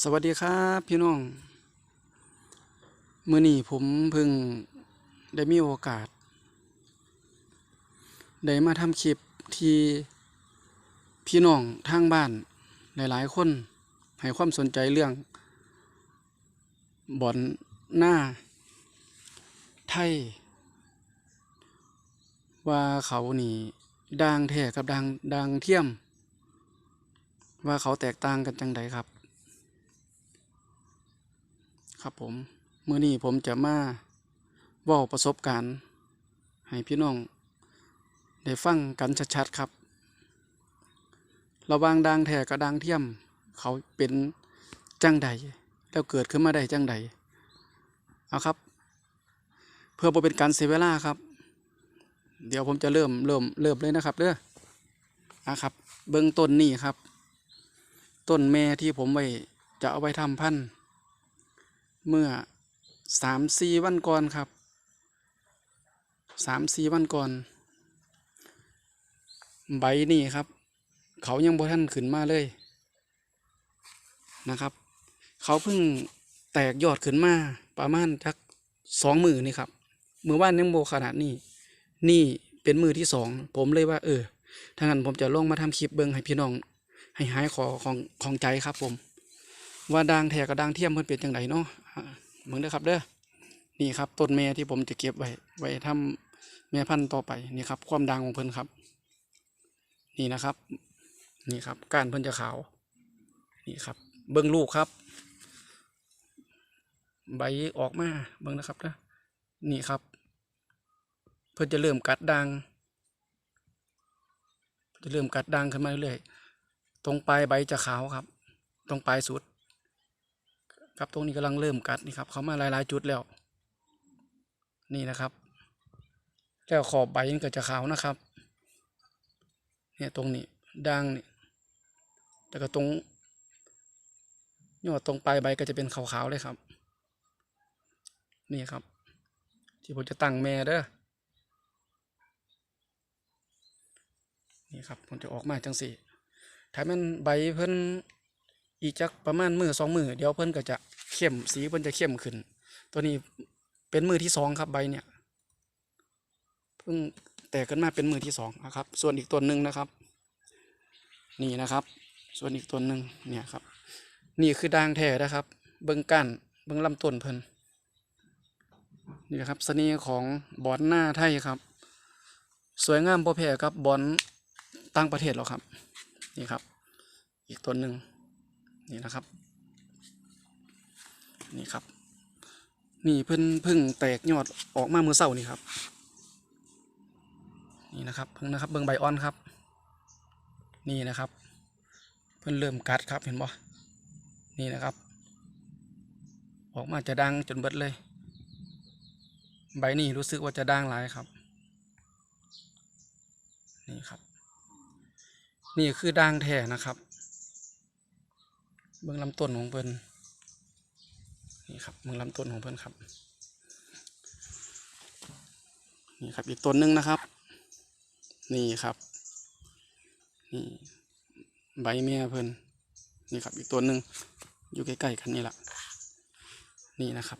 สวัสดีครับพี่น้องเมื่อนี้ผมเพิ่งได้มีโอกาส ได้มาทำคลิปที่พี่น้องทางบ้านหลายๆ คนให้ความสนใจเรื่อง บ่อนหน้า ไทย ว่าเขานี่ด่างแท้กับด่างด่างเทียม ว่าเขาแตกต่างกันจังใดครับ ครับผมมื้อนี้ผมจะมาเว้าประสบการณ์ ให้พี่น้อง ได้ฟังกันชัดๆครับ ระวางดังแท้กับดังเทียม เขาเป็นจังใด แล้วเกิดขึ้นมาได้จังใด เอาครับ เพื่อบ่เป็นการเสียเวลาครับ เดี๋ยวผมจะเริ่มเริ่มเริ่มเลยนะครับเด้ออะครับ เบื้องต้นนี่ครับ ต้นแม่ที่ผมไว้จะเอาไว้ทำพันธุ์ เมื่อสามสี่วันก่อนครับสามสี่วันก่อน ใบนี่ครับ เขายังบ่ทันขึ้นมาเลยนะครับ เขาเพิ่งแตกยอดขึ้นมาประมาณทักสองมือนี่ครับมือว่านยังโบขนาดนี้ นี่เป็นมือที่สองผมเลยว่า เออถ้างั้นผมจะลงมาทำคลิปเบิงให้พี่น้อง ให้หายขอของของใจครับผม ว่าด่างแท้กับด่างเทียมเพิ่นเป็นจังไดเนาะอ่าเบิ่งเด้อครับเด้อนี่ครับต้นแม่ที่ผมจะเก็บไว้ไว้ทำแม่พันธุ์ต่อไปนี่ครับ ความด่างของเพิ่นครับ นี่นะครับ นี่ครับก้านเพิ่นจะขาว นี่ครับ เบิ่งลูกครับ ใบออกมาเบิ่งนะครับนะนี่ครับ เพิ่นจะเริ่มกัดด่างจะเริ่มกัดด่างขึ้นมาเรื่อยๆตรงปลายใบจะขาวครับ ตรงปลายสุด ครับตรงนี้กำลังเริ่มกัดนี่ครับเขามาหลาย ๆ จุดแล้ว นี่นะครับ แล้วขอบใบมันก็จะขาวนะครับ เนี่ยตรงนี้ด่างนี่แต่ก็ตรงยอดตรงปลายใบก็จะเป็นขาวๆเลยครับ นี่ครับ ที่ผมจะตั้งแม่เด้อนี่ครับผมจะออกมาจังสี่ถ้ามันใบเพิ่น อีกจักประมาณมือสองมือเดี๋ยวเพิ่นก็จะเข้มสีเพิ่นจะเข้มขึ้น ตัวนี้เป็นมือที่สองครับใบเนี่ยเพิ่งแตกขึ้นมาเป็นมือที่สองนะครับ ส่วนอีกตัวหนึ่งนะครับ นี่นะครับ ส่วนอีกตัวหนึ่งเนี่ยครับ นี่คือด่างแท้นะครับ เบิ้งก้านเบิ้งลำต้นเพิ่นนี่ครับเสน่ห์ของบอนหน้าไทยครับ สวยงามพอแพ้กับบอนต่างประเทศหรอกครับ นี่ครับ อีกตัวหนึ่ง นี่นะครับ นี่ครับ นี่เพิ่นเพิ่งแตกยอดออกมาเมื่อเช้านี่ครับ นี่นะครับเพิ่งนะครับเบิ่งใบอ่อนครับ นี่นะครับ เพิ่นเริ่มกัดครับเห็นบ่นี่นะครับ ออกมาจะดังจนเบิดเลย ใบนี้รู้สึกว่าจะดังหลายครับ นี่ครับ นี่คือด่างแท้นะครับ เบื้องลำต้นของเพิ่นนี่ครับเบื้องลำต้นของเพิ่นครับ นี่ครับอีกต้นหนึ่งนะครับ นี่ครับนี่ใบเมียเพิ่นนี่ครับอีกต้นหนึ่งอยู่ใกล้ๆกันนี่แหละนี่นะครับ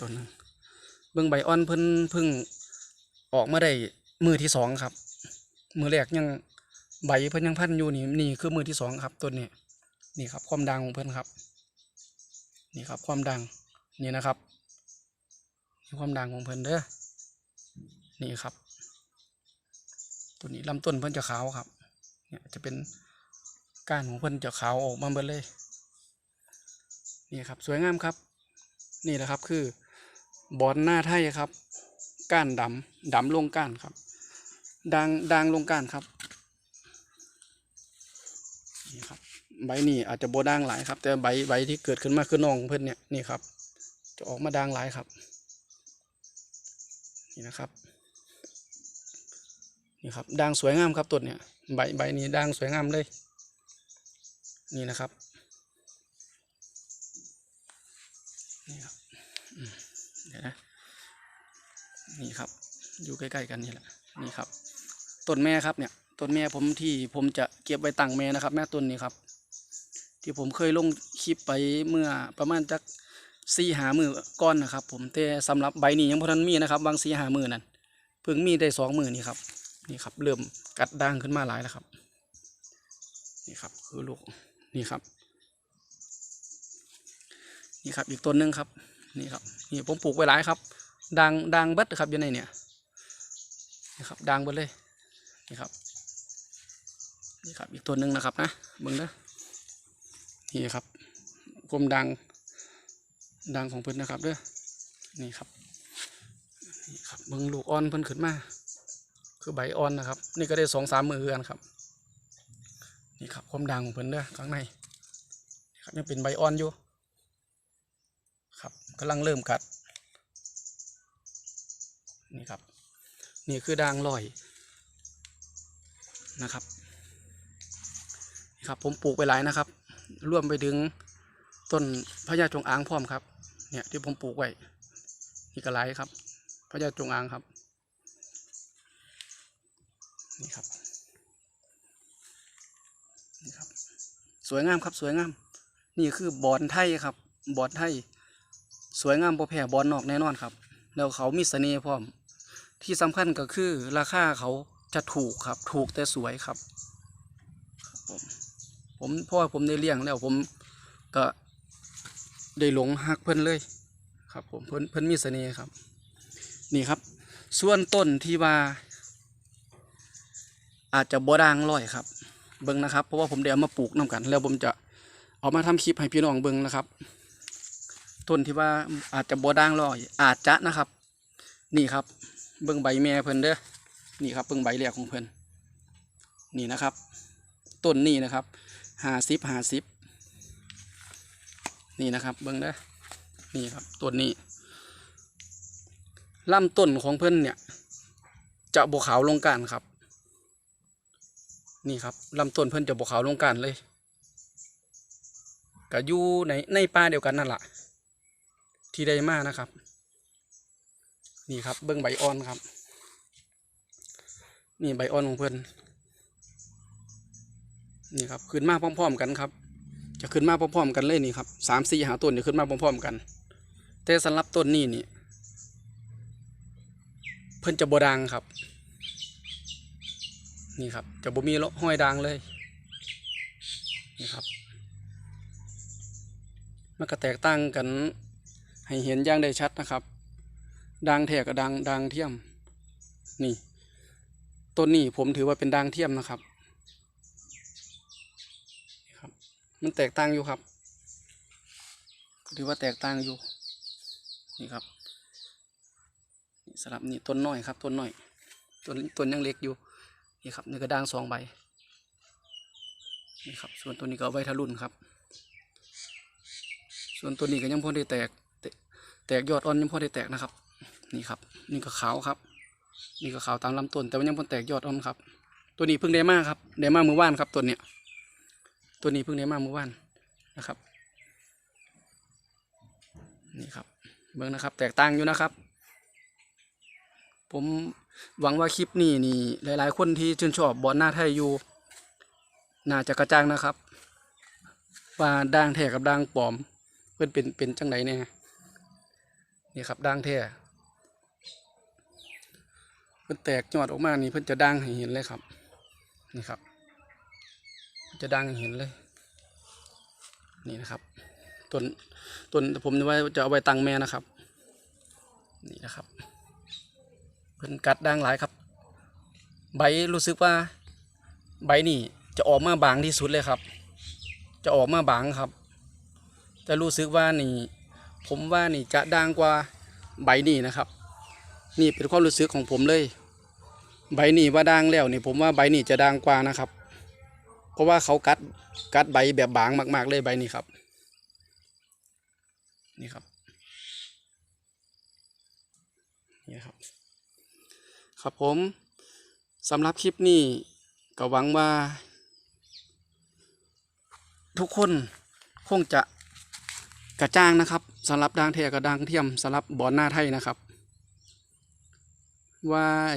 ต้นหนึ่งเบื้องใบอ่อนเพิ่นเพิ่งออกมาได้มือที่สองครับ มือแรกยังใบเพิ่นยังพันอยู่นี่นี่คือมือที่สองครับต้นนี้ นี่ครับความดังของเพื่อนครับ นี่ครับความดังนี่นะครับนี่ความดังของเพื่อนเด้อนี่ครับ ตัวนี้ลำต้นเพื่อนจะขาวครับ เนี่ยจะเป็นก้านของเพื่อนจะขาวออกมาเบิดเลยนี่ครับสวยงามครับ นี่แหละครับคือบอนหน้าไทยครับ ก้านดำดำลงก้านครับดังดังลงก้านครับ นี่ครับ ใบนี่อาจจะโบด่างหลายครับ แต่ใบใบที่เกิดขึ้นมาคือน้องเพื่อนเนี่ยนี่ครับ จะออกมาด่างหลายครับ นี่นะครับนี่ครับด่างสวยงามครับต้นเนี่ยใบใบนี้ด่างสวยงามเลย นี่นะครับนี่ครับอืมเดี๋ยวนะนี่ครับ อยู่ใกล้ๆกันนี่แหละนี่ครับต้นแม่ครับเนี่ยต้นแม่ผมที่ผมจะเก็บไว้ตั้งแม่นะครับ แม่ต้นนี้ครับ ที่ผมเคยลงคลิปไปเมื่อประมาณจักสี่หามือก่อนนะครับ ผมแต่สำหรับใบนี้ยังพอทันมีนะครับบางสี่หามือนั่นเพิ่งมีได้สองมือนี่ครับนี่ครับ เริ่มกัดด่างขึ้นมาหลายแล้วครับ นี่ครับ คือลูกนี่ครับ นี่ครับอีกต้นหนึ่งครับ นี่ครับนี่ผมปลูกไว้หลายครับด่างด่างเบิดครับอยู่ในเนี่ยนี่ครับด่างเบิดเลยนี่ครับนี่ครับ อีกตัวหนึ่งนะครับนะเบิ่งเด้อ นี่ครับกลมดังดังของเพิ่นนะครับเด้อนี่ครับนี่ครับเบิ่งลูกอ่อนเพิ่นขึ้นมา คือใบอ่อนนะครับ นี่ก็ได้สองสามมือกันครับ นี่ครับความดังของเพิ่นเด้อข้างในนี่ครับยังเป็นใบอ่อนอยู่ ครับกำลังเริ่มกัด นี่ครับ นี่คือด่างลอยนะครับ นี่ครับผมปลูกไปหลายนะครับ ร่วมไปถึงต้นพญาจงอางพร้อมครับ เนี่ยที่ผมปลูกไว้นี่ก็หลายครับพญาจงอางครับ นี่ครับนี่ครับ สวยงามครับสวยงาม นี่คือบอนไทยครับ บอนไทย สวยงามบ่แพ้บอนนอกแน่นอนครับ แล้วเขามีเสน่ห์พร้อม ที่สำคัญก็คือราคาเขาจะถูกครับ ถูกแต่สวยครับ ผมเพราะว่าผมได้เลี้ยงแล้วผมก็ได้หลงฮักเพิ่นเลยครับ ผมเพิ่นเพิ่นมีเสน่ห์ครับ นี่ครับ ส่วนต้นที่ว่า อาจจะบ่ด่างร้อยครับ เบิ่งนะครับ เพราะว่าผมได้เอามาปลูกนํกัน แล้วผมจะเอามาทำคลิปให้พี่น้องเบิ่งนะครับ ต้นที่ว่าอาจจะบ่ด่างร้อย อาจจะนะครับ นี่ครับ เบิ่งใบแม่เพิ่นเด้อนี่ครับเบิ่งใบแรกของเพิ่นนี่นะครับต้นนี้นะครับ ห้าสิบห้าสิบนี่นะครับเบิ่งเด้นี่ครับต้นนี้ลำต้นของเพิ่อนเนี่ย จะบวขาวลงการครับ นี่ครับลำต้นเพิ่อนจะบวขาวลงการเลยก็อยู่ในในป่าเดียวกันนั่นแหละที่ได้มานะครับ นี่ครับเบิ้งใบอ่อนครับ นี่ใบอ่อนของเพื่อน นี่ครับขึ้นมาพร้อม ๆ กันครับ จะขึ้นมาพร้อมๆกันเลยนี่ครับสามสี่หาต้นจะขึ้นมาพร้อมๆกัน แต่สำหรับต้นนี้นี่ เพิ่นจะบดังครับ นี่ครับ จะบ่มีห้อยดังเลยนี่ครับมันก็แตกต่างกัน ให้เห็นอย่างได้ชัดนะครับ ดังแท้กับดังดังเทียม นี่ต้นนี้ผมถือว่าเป็นดังเทียมนะครับนี่ครับ มันแตกต่างอยู่ครับถือว่าแตกต่างอยู่ นี่ครับสลับนี่ต้นน้อยครับต้นน้อยต้นต้นยังเล็กอยู่ นี่ครับนี่ก็ด่างสองใบ นี่ครับ ส่วนตัวนี้ก็เอาไว้ทะลุนครับ ส่วนตัวนี้ก็ยังพอได้แตก แตแตกยอดอ่อนยังพอได้แตกนะครับ นี่ครับ นี่ก็ขาวครับ นี่ก็ขาวตามลำต้น แต่ว่ายังพอแตกยอดอ่อนครับ ตัวนี้เพิ่งได้มาครับ ได้มาเมื่อวานครับตัวเนี้ย ตัวนี้เพิ่งได้มาเมื่อวานนะครับนี่ครับเบิ่งนะครับ แตกต่างอยู่นะครับ ผมหวังว่าคลิปนี้นี่หลาย ๆ คนที่ชื่นชอบบอลหน้าไทยอยู่น่าจะกระจ่างนะครับ ว่าด่างแท้กับด่างปลอมเพื่อนเป็นเป็นจังไหนเนี่ยนี่ครับด่างแท้เพื่อนแตกยอดออกมานี่เพื่อนจะด่างให้เห็นเลยครับนี่ครับ จะด่างเห็นเลย นี่นะครับต้นต้นผมไว้จะเอาไว้ตังแม่นะครับ นี่นะครับเพิ่นกัดด่างหลายครับ ใบรู้สึกว่า ใบนี่จะออกมาบางที่สุดเลยครับ จะออกมาบางครับ แต่รู้สึกว่านี่ ผมว่านี่จะด่างกว่าใบนี่นะครับ นี่เป็นความรู้สึกของผมเลย ใบนี่ว่าด่างแล้วนี่ผมว่าใบนี่จะด่างกว่านะครับ ราะว่าเขากัดกัดใบแบบบางมาก ๆ เลยใบนี้ครับ นี่ครับนี่ครับ ครับผมสำหรับคลิปนี้ก็หวังว่า ทุกคนคงจะกระจ่างนะครับสำหรับด่างแท้กับด่างเทียมสำหรับบอนหน้าไทยนะครับ ว่าไอ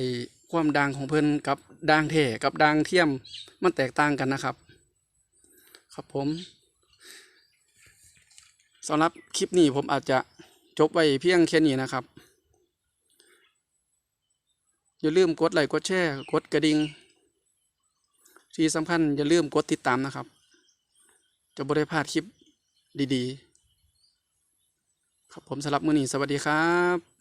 ความด่างของเพิ่นกับด่างแท้กับด่างเทียมมันแตกต่างกันนะครับ ครับผมสำหรับคลิปนี้ผมอาจจะจบไว้เพียงแค่นี้นะครับ อย่าลืมกดไลค์กดแชร์กดกระดิ่งที่สำคัญอย่าลืมกดติดตามนะครับ จะบริพลาดคลิปดีๆ ครับผมสำหรับมือนี้สวัสดีครับ